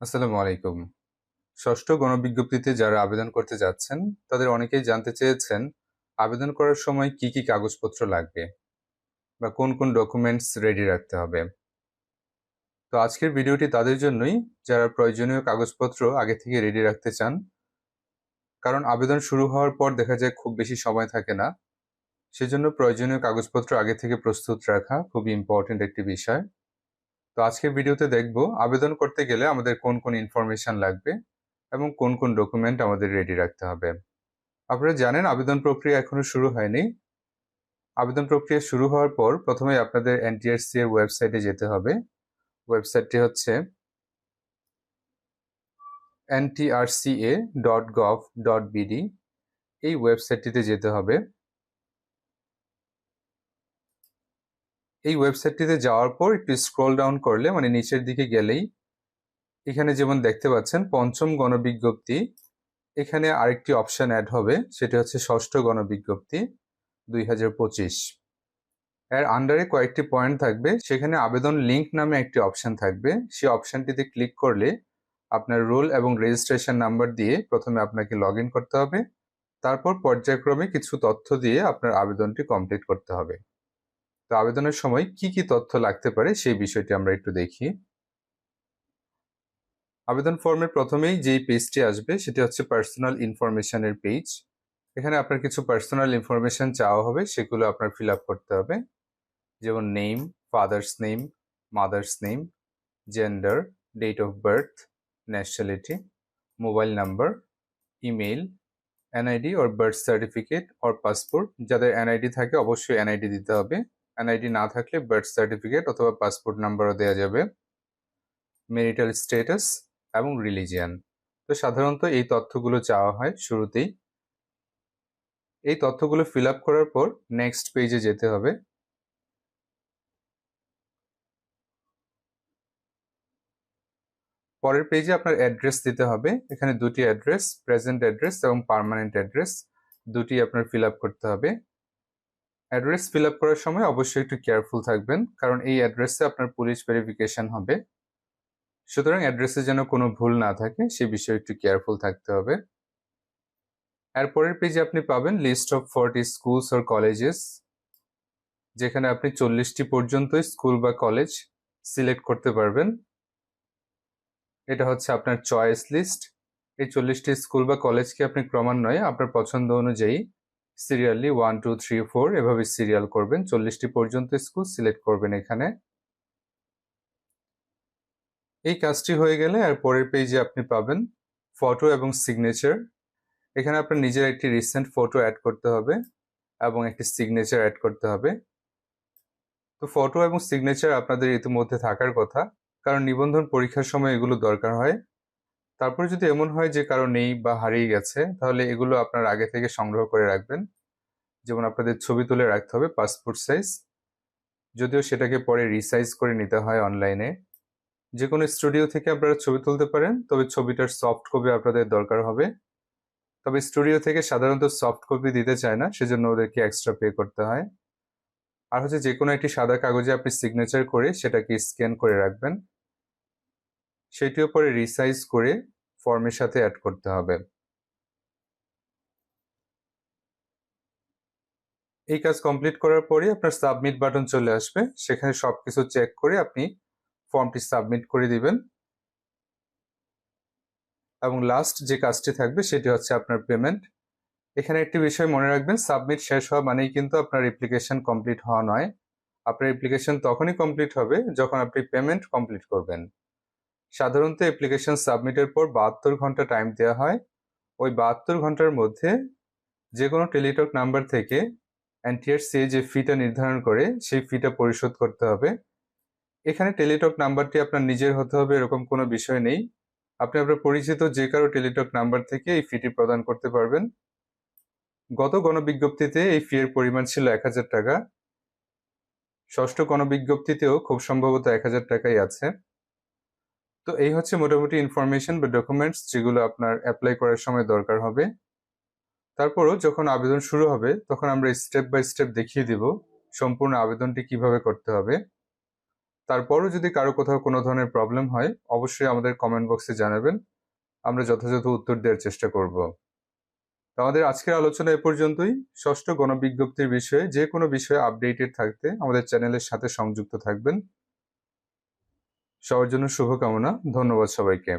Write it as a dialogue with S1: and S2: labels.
S1: আসসালামু আলাইকুম। ষষ্ঠ গণবিজ্ঞপ্তিতে যারা আবেদন করতে যাচ্ছেন, তাদের অনেকেই জানতে চেয়েছেন আবেদন করার সময় কি কি কাগজপত্র লাগবে বা কোন কোন ডকুমেন্টস রেডি রাখতে হবে। তো আজকের ভিডিওটি তাদের জন্যই, যারা প্রয়োজনীয় কাগজপত্র আগে থেকে রেডি রাখতে চান, কারণ আবেদন শুরু হওয়ার পর দেখা যায় খুব বেশি সময় থাকে না, সেজন্য প্রয়োজনীয় কাগজপত্র আগে থেকে প্রস্তুত রাখা খুবই ইম্পর্টেন্ট একটি বিষয়। তো আজকের ভিডিওতে দেখব আবেদন করতে গেলে আমাদের কোন কোন ইনফরমেশন লাগবে এবং কোন কোন ডকুমেন্ট আমাদের রেডি রাখতে হবে। আপনারা জানেন আবেদন প্রক্রিয়া এখনও শুরু হয়নি। আবেদন প্রক্রিয়া শুরু হওয়ার পর প্রথমে আপনাদের এনটিআরসি এর ওয়েবসাইটে যেতে হবে। ওয়েবসাইটটি হচ্ছে NTRCA dot gov dot BD এই ওয়েবসাইটটিতে যেতে হবে। এই ওয়েবসাইটটিতে যাওয়ার পর একটু স্ক্রল ডাউন করলে মানে নিচের দিকে গেলেই এখানে যেমন দেখতে পাচ্ছেন, পঞ্চম গণবিজ্ঞপ্তি। এখানে আরেকটি অপশন অ্যাড হবে, সেটি হচ্ছে ষষ্ঠ গণবিজ্ঞপ্তি দুই হাজার পঁচিশ। এর আন্ডারে কয়েকটি পয়েন্ট থাকবে, সেখানে আবেদন লিঙ্ক নামে একটি অপশন থাকবে। সেই অপশনটিতে ক্লিক করলে আপনার রোল এবং রেজিস্ট্রেশন নাম্বার দিয়ে প্রথমে আপনাকে লগ করতে হবে। তারপর পর্যায়ক্রমে কিছু তথ্য দিয়ে আপনার আবেদনটি কমপ্লিট করতে হবে। তো আবেদনের সময় কি কি তথ্য লাগতে পারে সেই বিষয়টি আমরা একটু দেখি। আবেদন ফর্মের প্রথমেই যেই পেজটি আসবে সেটি হচ্ছে পার্সোনাল ইনফরমেশনের পেজ এখানে আপনার কিছু পার্সোনাল ইনফরমেশন চাওয়া হবে, সেগুলো আপনার ফিল করতে হবে। যেমন name father's name mother's name gender date of birth nationality mobile number email NID or birth certificate or passport যাদের এনআইডি থাকে অবশ্যই এনআইডি দিতে হবে। এনআইডি না থাকলে বার্থ সার্টিফিকেট অথবা পাসপোর্ট নাম্বারও দেওয়া যাবে। মেরিটাল স্ট্যাটাস এবং রিলিজিয়ান তো সাধারণত এই তথ্যগুলো চাওয়া হয় শুরুতেই। এই তথ্যগুলো ফিল আপ করার পর নেক্সট পেজে যেতে হবে। পরের পেজে আপনার অ্যাড্রেস দিতে হবে। এখানে দুটি অ্যাড্রেস প্রেজেন্ট অ্যাড্রেস এবং পারমানেন্ট অ্যাড্রেস দুটি আপনার ফিল আপ করতে হবে। অ্যাড্রেস ফিল আপ করার সময় অবশ্যই একটু কেয়ারফুল থাকবেন, কারণ এই অ্যাড্রেসে আপনার পুলিশ ভেরিফিকেশন হবে। সুতরাং অ্যাড্রেসে যেন কোনো ভুল না থাকে, সে বিষয়ে একটু কেয়ারফুল থাকতে হবে। এরপরের পেজে আপনি পাবেন list of forty schools or colleges, যেখানে আপনি চল্লিশটি পর্যন্ত স্কুল বা কলেজ সিলেক্ট করতে পারবেন। এটা হচ্ছে আপনার চয়েস লিস্ট। এই চল্লিশটি স্কুল বা কলেজকে আপনি ক্রমান্বয়ে আপনার পছন্দ অনুযায়ী serially one, two, three, four এভাবে সিরিয়াল করবেন। চল্লিশটি পর্যন্ত স্কুল সিলেক্ট করবেন এখানে। এই কাজটি হয়ে গেলে আর পরের পেজে আপনি পাবেন ফটো এবং সিগনেচার। এখানে আপনার নিজের একটি রিসেন্ট ফটো অ্যাড করতে হবে এবং একটি সিগনেচার অ্যাড করতে হবে। তো ফটো এবং সিগনেচার আপনাদের ইতিমধ্যে থাকার কথা, কারণ নিবন্ধন পরীক্ষার সময় এগুলো দরকার হয়। তারপরে যদি এমন হয় যে কারও নেই বা হারিয়ে গেছে, তাহলে এগুলো আপনার আগে থেকে সংগ্রহ করে রাখবেন। যেমন আপনাদের ছবি তুলে রাখতে হবে পাসপোর্ট সাইজ যদিও সেটাকে পরে রিসাইজ করে নিতে হয় অনলাইনে যে কোনো স্টুডিও থেকে আপনারা ছবি তুলতে পারেন, তবে ছবিটার সফট কপি আপনাদের দরকার হবে। তবে স্টুডিও থেকে সাধারণত সফট কপি দিতে চায় না, সেজন্য ওদেরকে এক্সট্রা পে করতে হয়। আর হচ্ছে যে কোনো একটি সাদা কাগজে আপনি সিগনেচার করে সেটাকে স্ক্যান করে রাখবেন। সেটিও পরে রিসাইজ করে ফর্মের সাথে অ্যাড করতে হবে। এই কাজ কমপ্লিট করার পরে আপনার সাবমিট বাটন চলে আসবে। সেখানে সবকিছু চেক করে আপনি ফর্মটি সাবমিট করে দিবেন। এবং লাস্ট যে কাজটি থাকবে সেটি হচ্ছে আপনার পেমেন্ট এখানে একটি বিষয় মনে রাখবেন সাবমিট শেষ হওয়া মানেই কিন্তু আপনার অ্যাপ্লিকেশন কমপ্লিট হওয়া নয়। আপনার অ্যাপ্লিকেশন তখনই কমপ্লিট হবে যখন আপনি পেমেন্ট কমপ্লিট করবেন। সাধারণত অ্যাপ্লিকেশন সাবমিটের পর বাহাত্তর ঘণ্টা টাইম দেওয়া হয়। ওই বাহাত্তর ঘণ্টার মধ্যে যে কোনো টেলিটক নাম্বার থেকে এনটিআরসি যে ফিটা নির্ধারণ করে, সেই ফিটা পরিশোধ করতে হবে। এখানে টেলিটক নাম্বারটি আপনার নিজের হতে হবে, এরকম কোনো বিষয় নেই। আপনি আপনার পরিচিত যে কারও টেলিটক নাম্বার থেকে এই ফিটি প্রদান করতে পারবেন। গত গণবিজ্ঞপ্তিতে এই ফি এর পরিমাণ ছিল এক হাজার টাকা। ষষ্ঠ গণবিজ্ঞপ্তিতেও খুব সম্ভবত এক হাজার টাকাই আছে। তো এই হচ্ছে মোটামুটি ইনফরমেশন বা ডকুমেন্টস যেগুলো আপনার অ্যাপ্লাই করার সময় দরকার হবে। তারপরও যখন আবেদন শুরু হবে, তখন আমরা স্টেপ বাই স্টেপ দেখিয়ে দিব সম্পূর্ণ আবেদনটি কীভাবে করতে হবে। তারপরও যদি কারও কোথাও কোনো ধরনের প্রবলেম হয়, অবশ্যই আমাদের কমেন্ট বক্সে জানাবেন। আমরা যথাযথ উত্তর দেওয়ার চেষ্টা করব। আমাদের আজকের আলোচনা এ পর্যন্তই। ষষ্ঠ গণবিজ্ঞপ্তির বিষয়ে যে কোনো বিষয়ে আপডেটেড থাকতে আমাদের চ্যানেলের সাথে সংযুক্ত থাকবেন। সবার জন্য শুভকামনা। ধন্যবাদ সবাইকে।